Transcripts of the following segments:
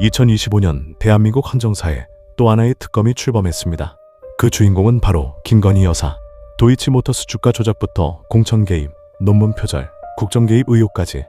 2025년 대한민국 헌정사에 또 하나의 특검이 출범했습니다. 그 주인공은 바로 김건희 여사. 도이치모터스 주가 조작부터 공천 개입, 논문 표절, 국정 개입 의혹까지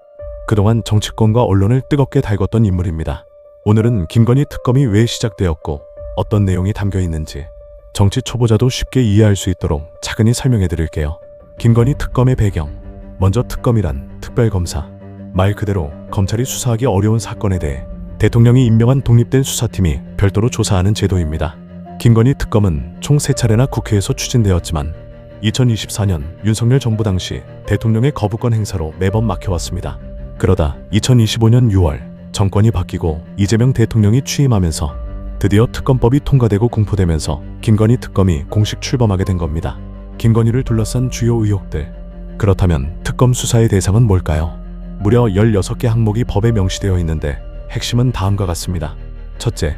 그동안 정치권과 언론을 뜨겁게 달궜던 인물입니다. 오늘은 김건희 특검이 왜 시작되었고 어떤 내용이 담겨 있는지 정치 초보자도 쉽게 이해할 수 있도록 차근히 설명해 드릴게요. 김건희 특검의 배경. 먼저 특검이란 특별검사. 말 그대로 검찰이 수사하기 어려운 사건에 대해 대통령이 임명한 독립된 수사팀이 별도로 조사하는 제도입니다. 김건희 특검은 총 세차례나 국회에서 추진되었지만 2024년 윤석열 정부 당시 대통령의 거부권 행사로 매번 막혀왔습니다. 그러다 2025년 6월 정권이 바뀌고 이재명 대통령이 취임하면서 드디어 특검법이 통과되고 공포되면서 김건희 특검이 공식 출범하게 된 겁니다. 김건희를 둘러싼 주요 의혹들. 그렇다면 특검 수사의 대상은 뭘까요? 무려 16개 항목이 법에 명시되어 있는데 핵심은 다음과 같습니다. 첫째,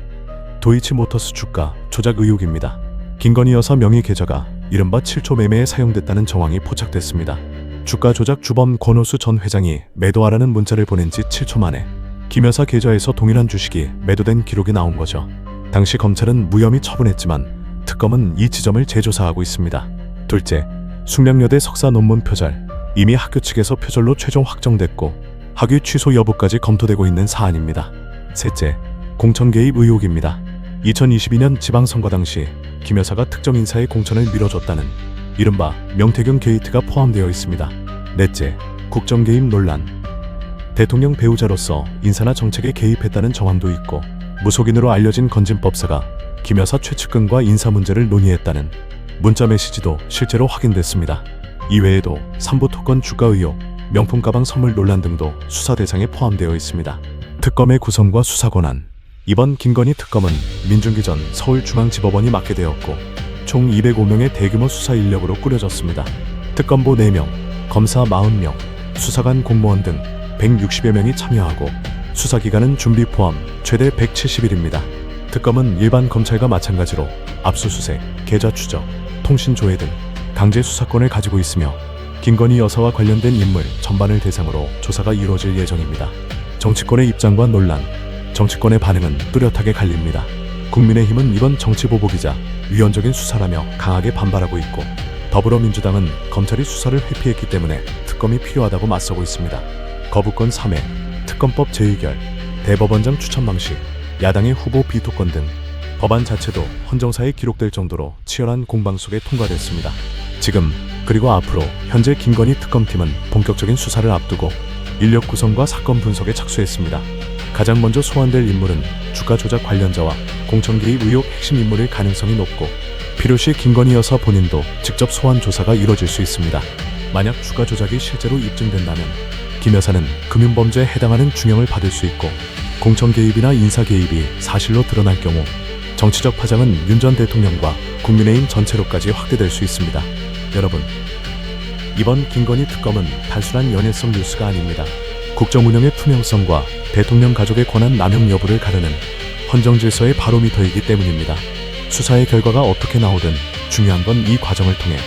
도이치모터스 주가 조작 의혹입니다. 김건희 여사 명의 계좌가 이른바 7초 매매에 사용됐다는 정황이 포착됐습니다. 주가 조작 주범 권오수 전 회장이 매도하라는 문자를 보낸 지 7초 만에 김 여사 계좌에서 동일한 주식이 매도된 기록이 나온 거죠. 당시 검찰은 무혐의 처분했지만 특검은 이 지점을 재조사하고 있습니다. 둘째, 숙명여대 석사 논문 표절. 이미 학교 측에서 표절로 최종 확정됐고 학위 취소 여부까지 검토되고 있는 사안입니다. 셋째, 공천 개입 의혹입니다. 2022년 지방선거 당시 김 여사가 특정 인사의 공천을 밀어줬다는 이른바 명태균 게이트가 포함되어 있습니다. 넷째, 국정 개입 논란. 대통령 배우자로서 인사나 정책에 개입했다는 정황도 있고 무속인으로 알려진 건진법사가 김 여사 최측근과 인사 문제를 논의했다는 문자 메시지도 실제로 확인됐습니다. 이외에도 삼부 토건 주가 의혹, 명품 가방 선물 논란 등도 수사 대상에 포함되어 있습니다. 특검의 구성과 수사 권한. 이번 김건희 특검은 민중기 전 서울중앙지법원이 맡게 되었고 총 205명의 대규모 수사 인력으로 꾸려졌습니다. 특검보 4명, 검사 40명, 수사관 공무원 등 160여 명이 참여하고 수사 기간은 준비 포함 최대 170일입니다. 특검은 일반 검찰과 마찬가지로 압수수색, 계좌 추적, 통신 조회 등 강제 수사권을 가지고 있으며 김건희 여사와 관련된 인물 전반을 대상으로 조사가 이루어질 예정입니다. 정치권의 입장과 논란, 정치권의 반응은 뚜렷하게 갈립니다. 국민의힘은 이번 정치 보복이자 위헌적인 수사라며 강하게 반발하고 있고 더불어민주당은 검찰이 수사를 회피했기 때문에 특검이 필요하다고 맞서고 있습니다. 거부권 3회, 특검법 재의결, 대법원장 추천 방식, 야당의 후보 비토권 등 법안 자체도 헌정사에 기록될 정도로 치열한 공방 속에 통과됐습니다. 지금 그리고 앞으로 현재 김건희 특검팀은 본격적인 수사를 앞두고 인력 구성과 사건 분석에 착수했습니다. 가장 먼저 소환될 인물은 주가 조작 관련자와 공천 개입 의혹 핵심 인물일 가능성이 높고 필요시 김건희 여사 본인도 직접 소환 조사가 이뤄질 수 있습니다. 만약 주가 조작이 실제로 입증된다면 김 여사는 금융범죄에 해당하는 중형을 받을 수 있고 공천 개입이나 인사 개입이 사실로 드러날 경우 정치적 파장은 윤 전 대통령과 국민의힘 전체로까지 확대될 수 있습니다. 여러분, 이번 김건희 특검은 단순한 연예성 뉴스가 아닙니다. 국정 운영의 투명성과 대통령 가족의 권한 남용 여부를 가르는 헌정 질서의 바로미터이기 때문입니다. 수사의 결과가 어떻게 나오든 중요한 건 이 과정을 통해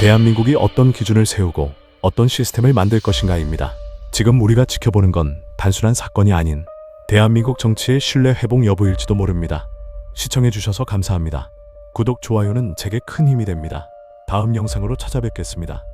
대한민국이 어떤 기준을 세우고 어떤 시스템을 만들 것인가입니다. 지금 우리가 지켜보는 건 단순한 사건이 아닌 대한민국 정치의 신뢰 회복 여부일지도 모릅니다. 시청해주셔서 감사합니다. 구독, 좋아요는 제게 큰 힘이 됩니다. 다음 영상으로 찾아뵙겠습니다.